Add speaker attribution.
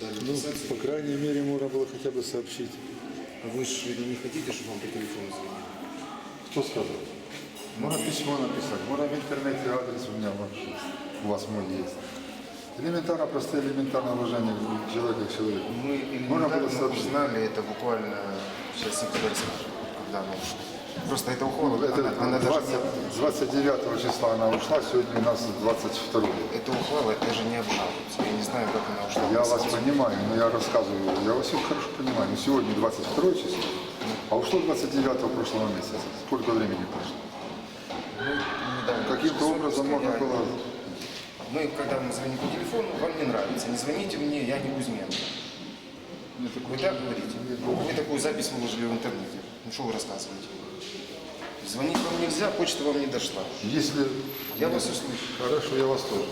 Speaker 1: дали
Speaker 2: Ну, по крайней мере, можно было хотя бы сообщить.
Speaker 1: А вы же не хотите, чтобы вам по телефону звонили?
Speaker 2: Кто сказал? Можно письмо написать, можно в интернете адрес у меня ваш, у вас мой есть. Элементарно, просто элементарное уважение к человеку.
Speaker 1: Мы
Speaker 2: Можно было сообщить.
Speaker 1: узнали это буквально, сейчас никто расскажет, когда она ушла. Просто это уход,
Speaker 2: Ну, Это
Speaker 1: она, она даже
Speaker 2: 20,
Speaker 1: не,
Speaker 2: 29 числа она ушла, сегодня у нас 22.
Speaker 1: это ухвала даже не обжалуется. Я
Speaker 2: вас понимаю, но я рассказываю, я вас всех хорошо понимаю. Но сегодня 22 число, а ушло 29 прошлого месяца. Сколько времени прошло?
Speaker 1: Ну,
Speaker 2: Каким-то образом можно было...
Speaker 1: Мы, когда мы звоним по телефону, вам не нравится. Не звоните мне, я не Кузьменко. Вы так говорите? Вы такую запись выложили в интернете. Ну что вы рассказываете? Звонить вам нельзя, почта вам не дошла.
Speaker 2: Если...
Speaker 1: Я вас услышу.
Speaker 2: Хорошо, я вас тоже.